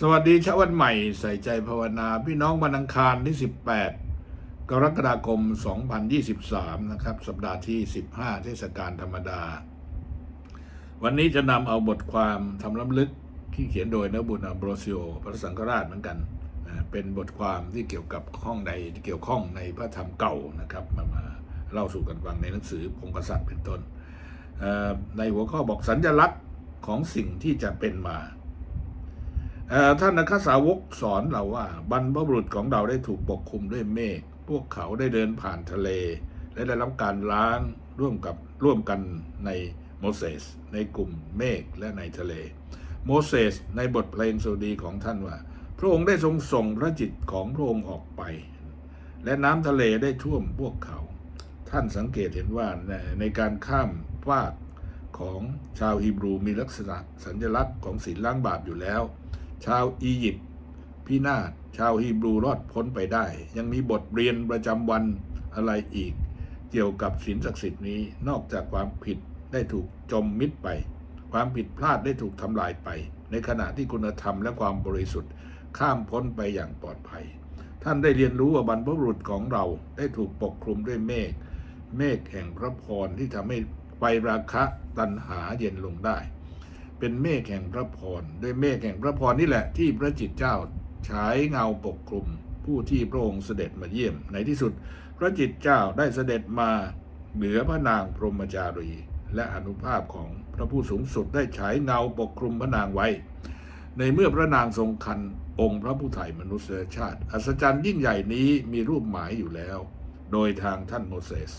สวัสดีเช้าวันใหม่ใส่ใจภาวนาพี่น้องวันอังคารที่ 18 กรกฎาคม 2023 นะครับ สัปดาห์ที่ 15 เทศกาลธรรมดา วันนี้จะนำเอาบทความทำล้ำลึกที่เขียนโดยนบุญอัมโบรซิโอพระสังฆราชเหมือนกัน เป็นบทความที่เกี่ยวกับข้องในที่เกี่ยวข้องในพระธรรมเก่านะครับ มามาเล่าสู่กันฟังในหนังสือพงกษัตริย์เป็นต้น ในหัวข้อบอกสัญญลักษณ์ของสิ่งที่จะเป็นมา ท่านนักสาวกสอนเราว่า บรรพบุรุษของเราได้ถูกปกคลุมด้วยเมฆพวกเขาได้เดินผ่านทะเล และได้รับการล้างร่วมกับร่วมกันในโมเสสในกลุ่มเมฆและในทะเล โมเสสในบทเพลงสดีของท่านว่า พระองค์ได้ทรงส่งพระจิตของพระองค์ออกไป และน้ำทะเลได้ท่วมพวกเขา ท่านสังเกตเห็นว่าในในการข้ามฟากของชาวฮีบรูมีลักษณะสัญลักษณ์ของศีลล้างบาปอยู่แล้ว ชาวอียิปต์พินาศชาวฮีบรูรอดพ้นไปได้ ยังมีบทเรียนประจำวันอะไรอีก เกี่ยวกับศีลศักดิ์สิทธิ์นี้นอกจากความผิดได้ถูกจมมิดไป ความผิดพลาดได้ถูกทำลายไป ในขณะที่คุณธรรมและความบริสุทธิ์ ข้ามพ้นไปอย่างปลอดภัย ท่านได้เรียนรู้ว่าบรรพบุรุษของเราได้ถูกปกคลุมด้วยเมฆเมฆแห่งพระพรที่ทำให้ไฟราคะตัณหาเย็นลงได้ เป็นเมฆแห่งพระพรด้วยเมฆแห่งพระพรนี่แหละที่พระจิตเจ้าฉายเงาปกคลุม ผู้ที่พระองค์เสด็จมาเยี่ยม ในที่สุด พระจิตเจ้าได้เสด็จมาเหนือพระนางพรหมจารี และอนุภาพของพระผู้สูงสุดได้ฉายเงาปกคลุมพระนางไว้ ในเมื่อพระนางทรงคันองค์พระผู้ไถ่มนุษยชาติ อัศจรรย์ยิ่งใหญ่นี้มีรูปหมายอยู่แล้ว โดยทางท่านโมเสส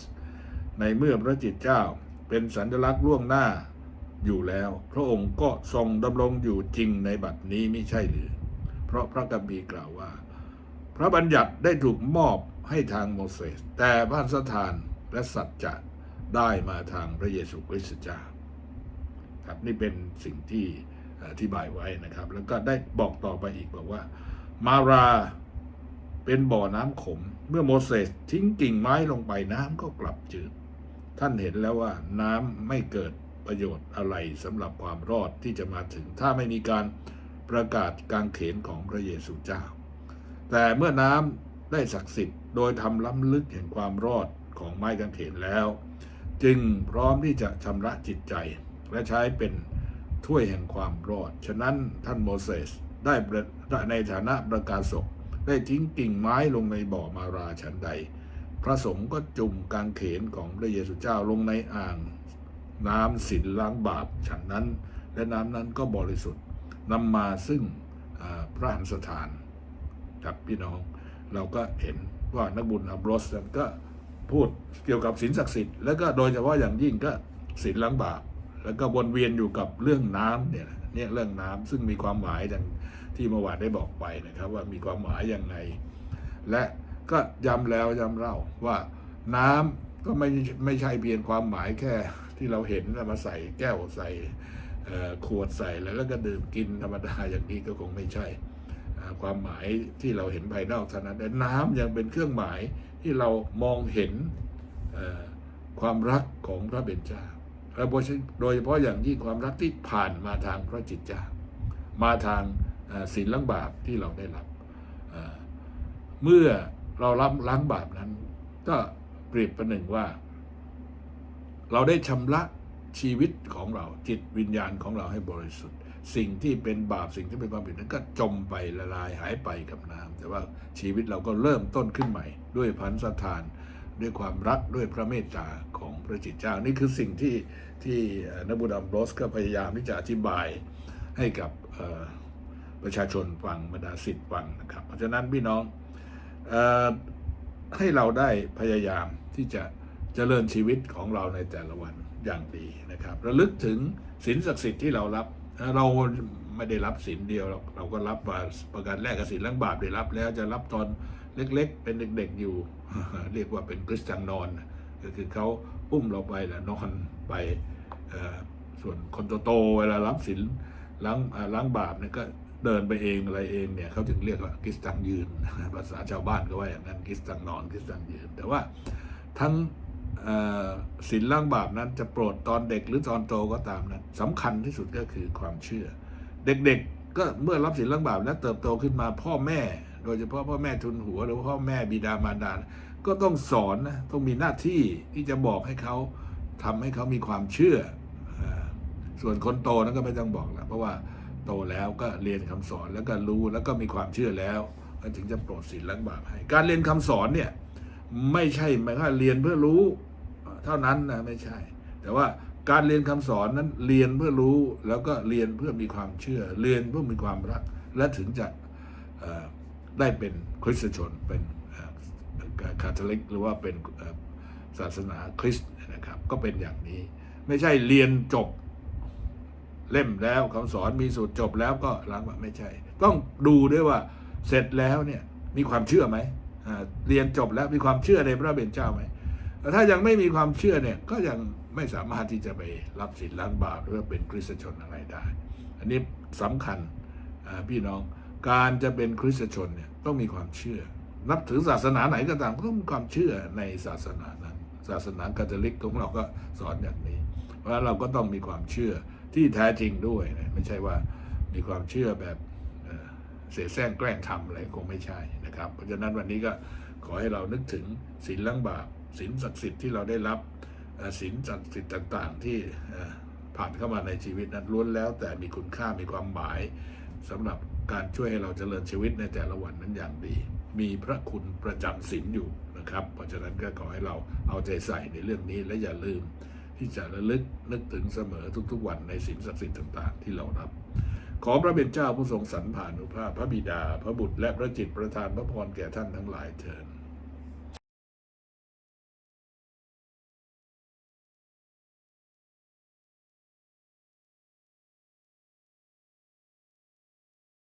ในเมื่อพระจิตเจ้าเป็นสัญลักษณ์ล่วงหน้า อยู่แล้ว พระองค์ก็ทรงดำรงอยู่จริงในบัดนี้ไม่ใช่หรือ เพราะพระกัมภีร์กล่าวว่า พระบัญญัติได้ถูกมอบให้ทางโมเสส แต่พระสถานและสัจจะได้มาทางพระเยซูคริสต์เจ้าครับนี่เป็นสิ่งที่อธิบายไว้นะครับ แล้วก็ได้บอกต่อไปอีกบอกว่า มาราเป็นบ่อน้ำขม เมื่อโมเสสทิ้งกิ่งไม้ลงไปน้ำก็กลับจืด ท่านเห็นแล้วว่าน้ำไม่เกิด ประโยชน์อะไรสำหรับความรอดที่จะมาถึง ถ้าไม่มีการประกาศกางเขนของพระเยซูเจ้า แต่เมื่อน้ำได้ศักดิ์สิทธิ์โดยทำล้ำลึกแห่งความรอดของไม้กางเขนแล้ว จึงพร้อมที่จะชำระจิตใจ และใช้เป็นถ้วยแห่งความรอด ฉะนั้นท่านโมเสสได้ในฐานะประกาศกได้ทิ้งกิ่งไม้ลงในบ่อมาราฉันใด พระสงฆ์ก็จุ่มกางเขนของพระเยซูเจ้าลงในอ่าง น้ำสินล้างบาปฉันนั้น และน้ำนั้นก็บริสุทธิ์นำมาซึ่งพระหันสถานครับพี่น้อง เราก็เห็นว่านักบุญอับรอสนั้นก็พูดเกี่ยวกับศีลศักดิ์สิทธิ์แล้วก็โดยเฉพาะอย่างยิ่งก็ศีลล้างบาปแล้วก็วนเวียนอยู่กับเรื่องน้ำเนี่ยเนี่ยเรื่องน้ำซึ่งมีความหมายดังที่เมื่อวานได้บอกไปนะครับ ว่ามีความหมายยังไง และก็ย้ำแล้วย้ำเล่าว่าน้ำก็ไม่ไม่ใช่เพียงความหมายแค่ ที่เราเห็นมาใส่แก้วใส่ขวดใส่แล้วแล้วก็ดื่มกินธรรมดาอย่างนี้ก็คงไม่ใช่ ความหมายที่เราเห็นภายนอกเท่านั้นแต่น้ำยังเป็นเครื่องหมายที่เรามองเห็นความรักของพระเบญจาและโดยเฉพาะอย่างยิ่งความรักที่ผ่านมาทางพระจิตจามาทางศีลล้างบาปที่เราได้รับเอ่อเมื่อเรารับล้างบาปนั้น ก็เปรียบประหนึ่งว่า เราได้ชำระชีวิตของเราจิตวิญญาณของเราให้บริสุทธิ์ สิ่งที่เป็นบาปสิ่งที่เป็นความผิดนั้นก็จมไปละลายหายไปกับน้ำแต่ว่าชีวิตเราก็เริ่มต้นขึ้นใหม่ ด้วยพันสถานด้วยความรักด้วยพระเมตตาของพระจิตเจ้านี่คือสิ่งที่ที่นบุดัมโรสก็พยายามที่จะอธิบายให้กับประชาชนฟังบรรดาสิทธิ์ฟังนะครับ เพราะฉะนั้นพี่น้องออให้เราได้พยายามที่จะ เจริญชีวิตของเราในแต่ละวันอย่างดีนะครับ ระลึกถึงศีลศักดิ์สิทธิ์ที่เรารับ เราไม่ได้รับศีลเดียวหรอกเราก็รับมาประการแรกกับศีลล้างบาปได้รับแล้วจะรับตอนเล็กๆ เป็นเด็กๆอยู่ เรียกว่าเป็นคริสเตียนนอน ก็คือเขาอุ้มเราไปแล้วนอนไปส่วนคนโตๆเวลารับศีลล้างล้างบาปเนี่ยก็เดินไปเองอะไรเองเนี่ยเขาถึงเรียกว่ากิสตังยืน ภาษาชาวบ้านก็ว่าอย่างนั้นกิสตังนอนกิสตังยืน แต่ว่าทั้ง ศีลล้างบาปนั้นจะโปรดตอนเด็กหรือตอนโตก็ตามนั้นสำคัญที่สุดก็คือความเชื่อ เด็กๆก็เมื่อรับศีลล้างบาปและเติบโตขึ้นมาพ่อแม่ โดยเฉพาะพ่อแม่ทุนหัว หรือพ่อแม่บิดามารดาก็ต้องสอนนะต้องมีหน้าที่ที่จะบอกให้เขาทำให้เขามีความเชื่ออส่วนคนโตนั้นก็ไม่ต้องบอกแล้วเพราะว่าโตแล้วก็เรียนคำสอนแล้วก็รู้แล้วก็มีความเชื่อแล้วก็ถึงจะโปรดศีลล้างบาปให้ การเรียนคำสอนเนี่ยไม่ใช่หมายว่าเรียนเพื่อรู้ เท่านั้นนะไม่ใช่ แต่ว่าการเรียนคำสอนนั้นเรียนเพื่อรู้แล้วก็เรียนเพื่อมีความเชื่อ เรียนเพื่อมีความรัก และถึงจะได้เป็นคริสตชนเป็นคาทอลิกหรือว่าเป็นศาสนาคริสต์นะครับก็เป็นอย่างนี้ ไม่ใช่เรียนจบเล่มแล้วคำสอนมีสูตรจบแล้วก็ล้างบาไม่ใช่ ต้องดูด้วยว่าเสร็จแล้วเนี่ยมีความเชื่อไหมเรียนจบแล้วมีความเชื่อในพระเป็นเจ้าไหม แต่ถ้ายังไม่มีความเชื่อเนี่ยก็ยังไม่สามารถที่จะไปรับสินล้างบาปหรือว่าเป็นคริสตชนอะไรได้ อันนี้สำคัญพี่น้องการจะเป็นคริสตชนเนี่ยต้องมีความเชื่อ นับถือศาสนาไหนก็ตามก็ต้องมีความเชื่อในศาสนานั้น ศาสนาคาทอลิกของเราก็สอนอย่างนี้ เพราะฉะนั้นเราก็ต้องมีความเชื่อที่แท้จริงด้วยนะไม่ใช่ว่ามีความเชื่อแบบเอ่อเสแสร้งแกล้งทำอะไรคงไม่ใช่นะครับ เพราะฉะนั้นวันนี้ก็ ขอให้เรานึกถึงศีลล้างบาปศีลศักดิ์สิทธิ์ที่เราได้รับศีลศักดิ์สิทธิ์ต่างๆ ที่ผ่านเข้ามาในชีวิตนั้นล้วนแล้ว แต่มีคุณค่ามีความหมายสำหรับการช่วยให้เราเจริญชีวิตในแต่ละวันนั้นอย่างดี มีพระคุณประจำศีลอยู่นะครับ เพราะฉะนั้นก็ขอให้เราเอาใจใส่ในเรื่องนี้และอย่าลืมที่จะระลึกนึกถึงเสมอทุกๆวันในศีลศักดิ์สิทธิ์ต่าง ๆ ที่เรารับ ขอพระเป็นเจ้าผู้ทรงสรรผ่านุภาพพระบิดา พระบุตรและพระจิตประทานพระพรแก่ท่านทั้งหลายเถิด